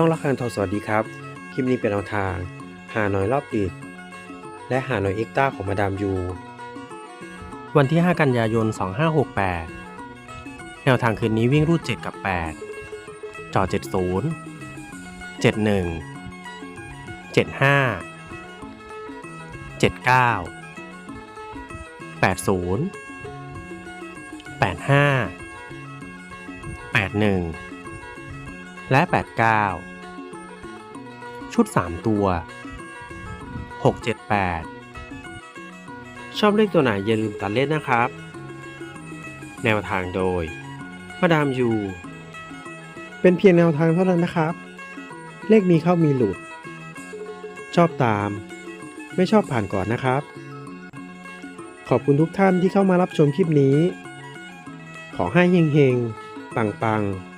ช่องละครทอสวัสดีครับ คลิปนี้เป็นแนวทาง หาหน่อยรอบดึกและหาหน่อยเอ็กต้าของมาดามยู วันที่ 5 กันยายน 2568 แนวทางคืนนี้วิ่งรูด 7 กับ 8 จ่อ 70 71 75 79 80 85 81 และ 89 ชุด 3 ตัว 678 ชอบเลขตัวไหนอย่าลืมตัดเล่นนะครับแนวทางโดย มาดามยู เป็นเพียงแนวทางเท่านั้นนะครับ เลขมีเข้ามีหลุด ชอบตาม ไม่ชอบผ่านก่อนนะครับ ขอบคุณทุกท่านที่เข้ามารับชมคลิปนี้ ขอให้เฮงๆ ปังๆ